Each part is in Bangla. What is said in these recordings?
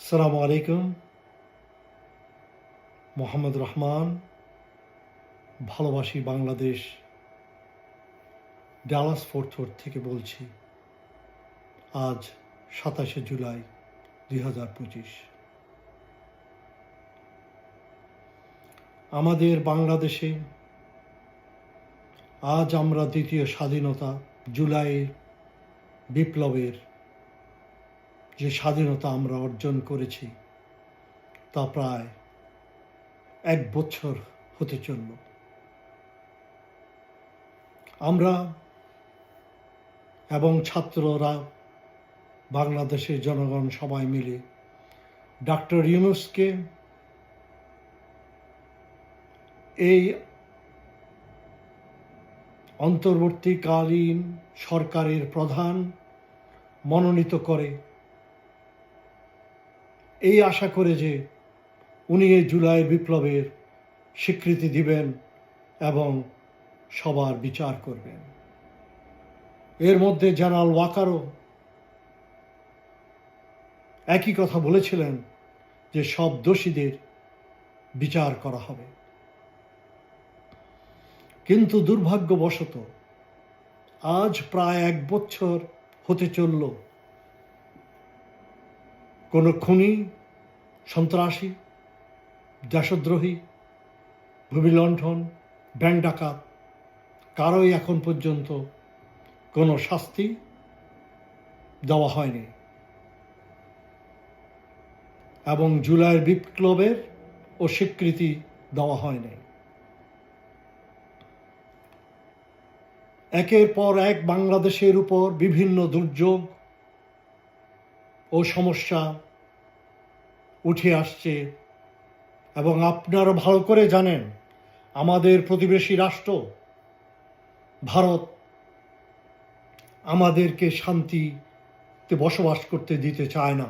আসসালামু আলাইকুম। মোহাম্মদ রহমান, ভালোবাসি বাংলাদেশ, ডালাস ফোর্থ ওয়ার্ড থেকে বলছি, আজ সাতাশে জুলাই দুই হাজার পঁচিশ। আমাদের বাংলাদেশে আজ আমরা দ্বিতীয় স্বাধীনতা জুলাইয়ের বিপ্লবের যে স্বাধীনতা আমরা অর্জন করেছি, তা প্রায় এক বছর হতে চলল। আমরা এবং ছাত্ররা, বাংলাদেশের জনগণ সবাই মিলে ডক্টর ইউনুসকে এই অন্তর্বর্তীকালীন সরকারের প্রধান মনোনীত করে এই আশা করে যে উনি এই জুলাই বিপ্লবের স্বীকৃতি দিবেন এবং সবার বিচার করবেন। এর মধ্যে জেনারেল ওয়াকারও একই কথা বলেছিলেন যে সব দোষীদের বিচার করা হবে। কিন্তু দুর্ভাগ্যবশত আজ প্রায় এক বছর হতে চলল কোনো খুনি, সন্ত্রাসী দেশদ্রোহী ভূমিলণ্ঠন ব্যাংক ডাকাত, কারোই এখন পর্যন্ত কোনো শাস্তি দেওয়া হয়নি। এবং জুলাইয়ের বিপ্লবের ও স্বীকৃতি দেওয়া হয়নি। একের পর এক বাংলাদেশের উপর বিভিন্ন দুর্যোগ সমস্যা উঠে আসছে এবং আপনারা ভালো করে জানেন, আমাদের প্রতিবেশী রাষ্ট্র, ভারত, আমাদেরকে শান্তিতে বসবাস করতে দিতে চায় না।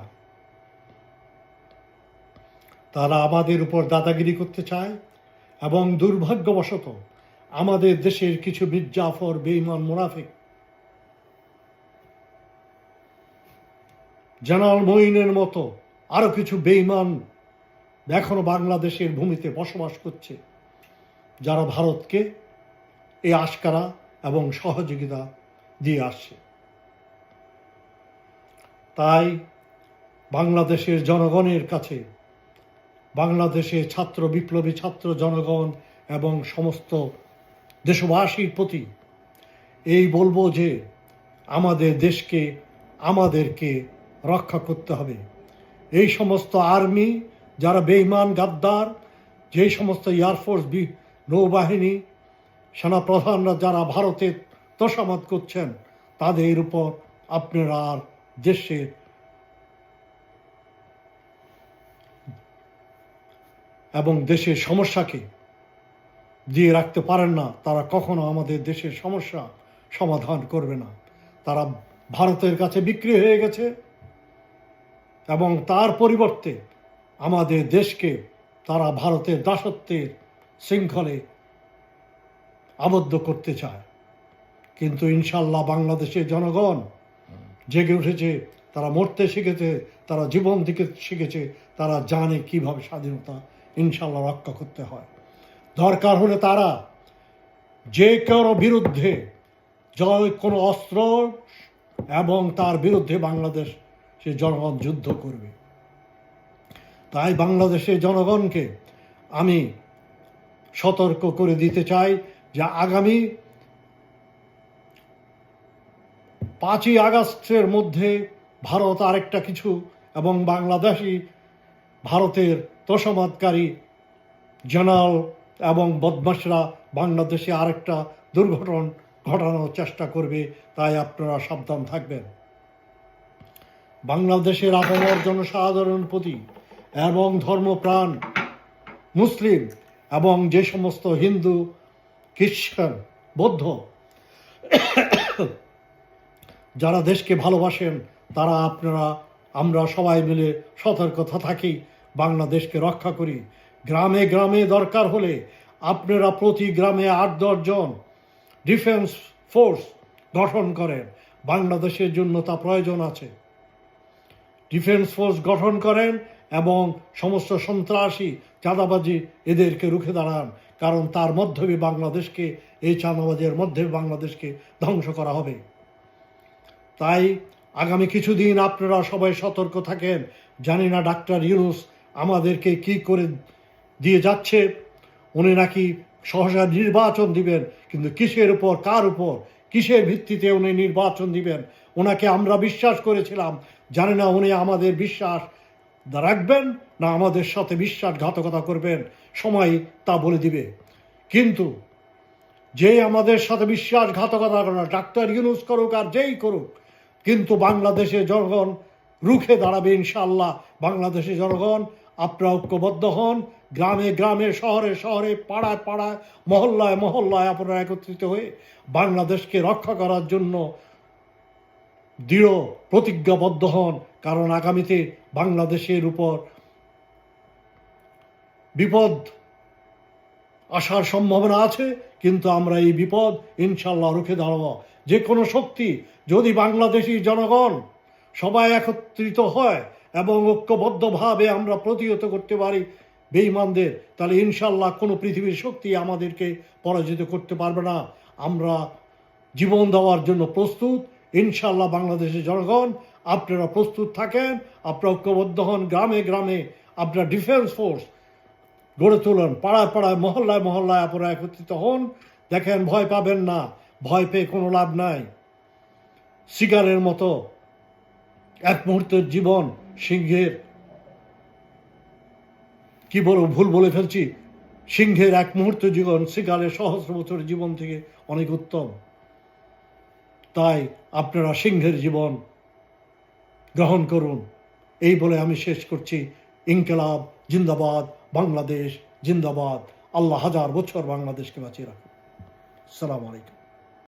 তারা আমাদের উপর দাদাগিরি করতে চায় এবং দুর্ভাগ্যবশত আমাদের দেশের কিছু মির্জাফর বেইমান মুনাফিক জানাল মঈনের মতো আরও কিছু বেইমান এখনও বাংলাদেশের ভূমিতে বসবাস করছে, যারা ভারতকে এই আশকারা এবং সহযোগিতা দিয়ে আসছে। তাই বাংলাদেশের জনগণের কাছে, বাংলাদেশের ছাত্র, বিপ্লবী ছাত্র জনগণ এবং সমস্ত দেশবাসীর প্রতি এই বলব যে আমাদের দেশকে, আমাদেরকে রক্ষা করতে হবে। এই সমস্ত আর্মি যারা বেইমান গাদ্দার, যেই সমস্ত এয়ারফোর্স নৌবাহিনী, সেনাপ্রধানরা যারা ভারতের তোষামত করছেন, তাদের উপর আপনারা আর দেশের এবং দেশের সমস্যাকে দিয়ে রাখতে পারেন না, তারা কখনো আমাদের দেশের সমস্যা সমাধান করবে না। তারা ভারতের কাছে বিক্রি হয়ে গেছে। এবং তার পরিবর্তে আমাদের দেশকে তারা ভারতের দাসত্বের শৃঙ্খলে আবদ্ধ করতে চায়। কিন্তু ইনশাল্লাহ বাংলাদেশের জনগণ জেগে উঠেছে, তারা মরতে শিখেছে, তারা জীবন দিকে শিখেছে, তারা জানে কীভাবে স্বাধীনতা ইনশাল্লাহ রক্ষা করতে হয়। দরকার হলে তারা যে কারও বিরুদ্ধে জয়, কোনো অস্ত্র এবং তার বিরুদ্ধে বাংলাদেশ সে জনগণ যুদ্ধ করবে। তাই বাংলাদেশের জনগণকে আমি সতর্ক করে দিতে চাই যে আগামী পাঁচই আগস্টের মধ্যে ভারত আরেকটা কিছু এবং বাংলাদেশি ভারতের তোষমাদকারী জেনারেল এবং বদমাসরা বাংলাদেশে আরেকটা দুর্ঘটন ঘটানোর চেষ্টা করবে, তাই আপনারা সাবধান থাকবেন। বাংলাদেশের আপামর জনসাধারণ প্রতি এবং ধর্মপ্রাণ, মুসলিম এবং যে সমস্ত হিন্দু, খ্রিস্টান, বৌদ্ধ যারা দেশকে ভালোবাসেন, তারা আপনারা, আমরা সবাই মিলে সতর্কতা থাকি, বাংলাদেশকে রক্ষা করি। গ্রামে গ্রামে দরকার হলে আপনারা প্রতি গ্রামে আট দশজন ডিফেন্স ফোর্স গঠন করেন। বাংলাদেশের জন্য তা প্রয়োজন আছে। ডিফেন্স ফোর্স গঠন করেন এবং সমস্ত সন্ত্রাসী চাঁদাবাজি এদেরকে রুখে দাঁড়ান, কারণ তার মাধ্যমে বাংলাদেশকে, এই চাঁদাবাজের মধ্যে বাংলাদেশকে ধ্বংস করা হবে। তাই আগামী কিছুদিন আপনারা সবাই সতর্ক থাকেন। জানি না ডাক্তার ইউনুস আমাদেরকে কি করে দিয়ে যাচ্ছে। উনি নাকি সহসা নির্বাচন দিবেন, কিন্তু কিসের উপর, কার উপর, কিসের ভিত্তিতে উনি নির্বাচন দিবেন? ওনাকে আমরা বিশ্বাস করেছিলাম জানি না উনি আমাদের বিশ্বাস রাখবেন না আমাদের সাথে বিশ্বাসঘাতকতা করবেন। সময় তা বলে দিবে। কিন্তু যে আমাদের সাথে বিশ্বাসঘাতকতা করে না, ডাক্তার ইউনুস করুক আর যেই করুক কিন্তু বাংলাদেশের জনগণ রুখে দাঁড়াবে ইনশাল্লাহ বাংলাদেশের জনগণ আপনারা ঐক্যবদ্ধ হন গ্রামে গ্রামে শহরে শহরে পাড়ায় পাড়ায় মহল্লায় মহল্লায় আপনারা একত্রিত হয়ে বাংলাদেশকে রক্ষা করার জন্য দৃঢ় প্রতিজ্ঞাবদ্ধ হন, কারণ আগামীতে বাংলাদেশের উপর বিপদ আসার সম্ভাবনা আছে, কিন্তু আমরা এই বিপদ ইনশাল্লাহ রুখে দাঁড়াবো। যে কোনো শক্তি, যদি বাংলাদেশি জনগণ সবাই একত্রিত হয় এবং ঐক্যবদ্ধভাবে আমরা প্রতিহত করতে পারি বেঈমানদের, তাহলে ইনশাল্লাহ কোনো পৃথিবীর শক্তি আমাদেরকে পরাজিত করতে পারবে না। আমরা জীবন দেওয়ার জন্য প্রস্তুত ইনশাল্লাহ বাংলাদেশের জনগণ, আপনারা প্রস্তুত থাকেন, আপনারা ঐক্যবদ্ধ হন, গ্রামে গ্রামে আপনারা ডিফেন্স ফোর্স গড়ে তুলুন, পাড়ায় পাড়ায়, মহল্লায় মহল্লায় আপনারা একত্রিত হন। দেখেন, ভয় পাবেন না, ভয় পেয়ে কোনো লাভ নাই। শিকারের মতো এক মুহূর্তের জীবন সিংহের। কি বলব, ভুল বলে ফেলছি? সিংহের এক মুহূর্ত জীবন শিকারের সহস্র বছর জীবন থেকে অনেক উত্তম। তাই আপনারা সিংহের জীবন গ্রহণ করুন। এই বলে আমি শেষ করছি। ইনকলাব, জিন্দাবাদ, বাংলাদেশ, জিন্দাবাদ। আল্লাহ হাজার বছর বাংলাদেশকে বাঁচিয়ে রাখুন। সালাম আলাইকুম।